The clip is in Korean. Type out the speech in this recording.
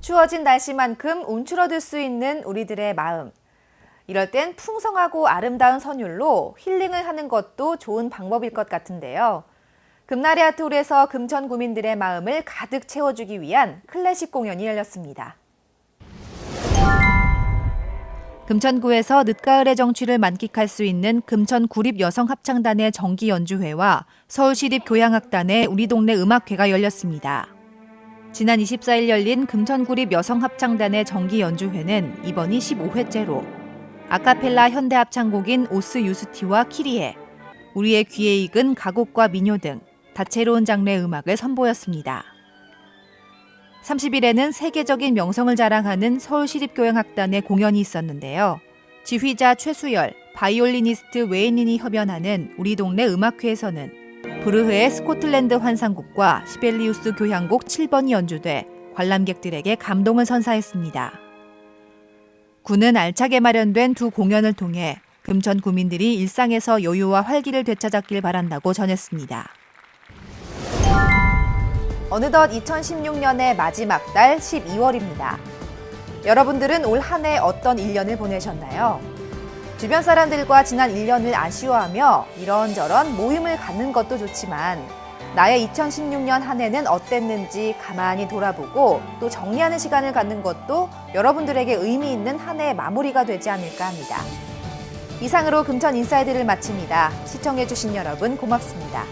추워진 날씨만큼 움츠러들 수 있는 우리들의 마음. 이럴 땐 풍성하고 아름다운 선율로 힐링을 하는 것도 좋은 방법일 것 같은데요. 금나리 아트홀에서 금천 구민들의 마음을 가득 채워주기 위한 클래식 공연이 열렸습니다. 금천구에서 늦가을의 정취를 만끽할 수 있는 금천 구립 여성 합창단의 정기 연주회와 서울시립 교향악단의 우리 동네 음악회가 열렸습니다. 지난 24일 열린 금천구립 여성 합창단의 정기 연주회는 이번이 15회째로 아카펠라 현대 합창곡인 오스 유스티와 키리에, 우리의 귀에 익은 가곡과 민요 등 다채로운 장르의 음악을 선보였습니다. 30일에는 세계적인 명성을 자랑하는 서울시립교향악단의 공연이 있었는데요. 지휘자 최수열, 바이올리니스트 웨이닌이 협연하는 우리 동네 음악회에서는 브르흐의 스코틀랜드 환상곡과 시벨리우스 교향곡 7번이 연주돼 관람객들에게 감동을 선사했습니다. 군은 알차게 마련된 두 공연을 통해 금천 구민들이 일상에서 여유와 활기를 되찾았길 바란다고 전했습니다. 어느덧 2016년의 마지막 달 12월입니다. 여러분들은 올 한 해 어떤 1년을 보내셨나요? 주변 사람들과 지난 1년을 아쉬워하며 이런저런 모임을 갖는 것도 좋지만 나의 2016년 한 해는 어땠는지 가만히 돌아보고 또 정리하는 시간을 갖는 것도 여러분들에게 의미 있는 한 해의 마무리가 되지 않을까 합니다. 이상으로 금천 인사이드를 마칩니다. 시청해주신 여러분 고맙습니다.